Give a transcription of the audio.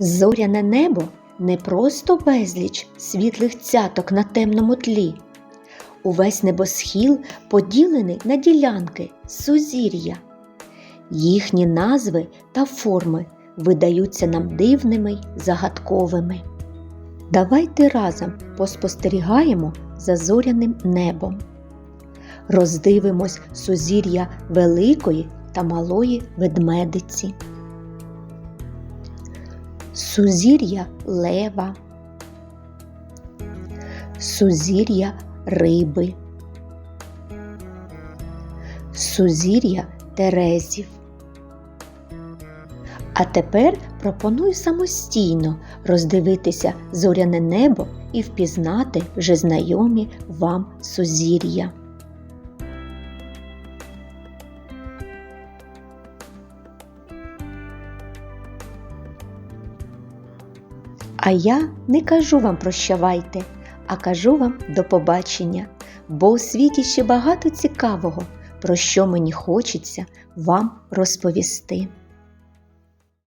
Зоряне небо не просто безліч світлих цяток на темному тлі. Увесь небосхіл поділений на ділянки сузір'я. Їхні назви та форми видаються нам дивними й загадковими. Давайте разом поспостерігаємо за зоряним небом. Роздивимось сузір'я великої та малої ведмедиці. Сузір'я лева, сузір'я риби, сузір'я терезів. А тепер пропоную самостійно роздивитися зоряне небо і впізнати вже знайомі вам сузір'я. А я не кажу вам прощавайте, а кажу вам до побачення, бо у світі ще багато цікавого, про що мені хочеться вам розповісти.